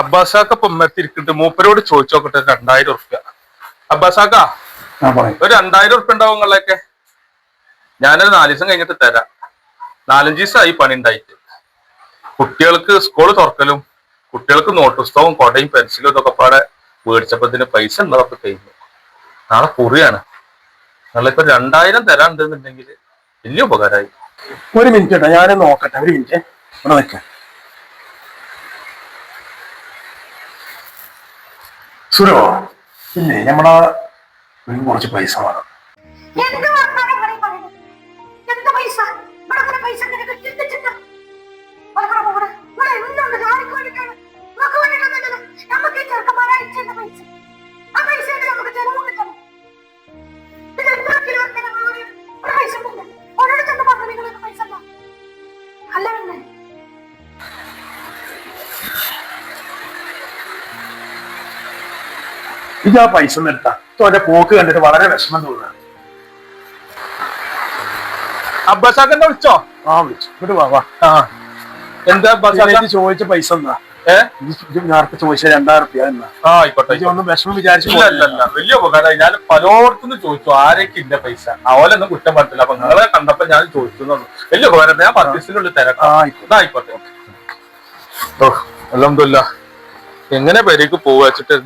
അബ്ബാസാക്ക പൊമ്മത്തിരിക്കുന്നുണ്ട് മൂപ്പരോട് ചോദിച്ചു നോക്കട്ടെ രണ്ടായിരം ഉറുപ്പ്യ. അബ്ബാസാക്ക ഒരു രണ്ടായിരം ഉറുപ്പ്യ ഉണ്ടാവും നിങ്ങളൊക്കെ ഞാനൊരു നാല് ദിവസം കഴിഞ്ഞിട്ട് തരാം. നാലഞ്ച് ദിവസമായി പണി ഉണ്ടായിട്ട്. കുട്ടികൾക്ക് സ്കൂൾ തുറക്കലും കുട്ടികൾക്ക് നോട്ട് പുസ്തകവും കൊടയും പെൻസിലും ഇതൊക്കെ പാടെ മേടിച്ചപ്പത്തിന് പൈസ ഉള്ളതൊക്കെ കഴിഞ്ഞു. നാളെ കുറിയാണ്. നിങ്ങളിപ്പോ രണ്ടായിരം തരാണ്ടെന്നുണ്ടെങ്കിൽ വലിയ ഉപകാരമായി. ഒരു മിനിറ്റ് കേട്ടോ ഞാൻ നോക്കട്ടെ ഒരു മിനിറ്റ്. ഇവിടെ നിൽക്കാം സുരോ ഇല്ലേ നമ്മളെ കുറച്ച് പൈസ വേണം. ഇത് ആ പൈസ നിർത്താം അവന്റെ പോക്ക് കണ്ടിട്ട് വളരെ വിഷമം തോന്നുക അബ്ബാസാക്കന്നെ വിളിച്ചോ? ആ വിളിച്ചു. ഇവിടെ വാ വാ. ആ. എന്താ അബ്ബാസാക്ക ചോദിച്ച പൈസ എന്നാ ഏ? ഇത് നേരത്തെ ചോദിച്ച രണ്ടായിരം റുപ്യ എന്നാ ആ ആയിക്കോട്ടെ ഒന്നും വിഷമം വലിയ ഞാൻ പലയിടത്തുനിന്ന് ചോദിച്ചു ആരൊക്കെ ഇല്ല പൈസ? അവലൊന്നും കുറ്റം പറ്റില്ല അപ്പൊ നിങ്ങളെ കണ്ടപ്പോ ഞാൻ ചോദിച്ചു. വലിയ ഉപകാരം ഞാൻ പത്ത് തിരക്കായിക്കോട്ടെ ആയിക്കോട്ടെ. അലഹമില്ല എങ്ങനെ പേരേക്ക് പോവാ വെച്ചിട്ട്?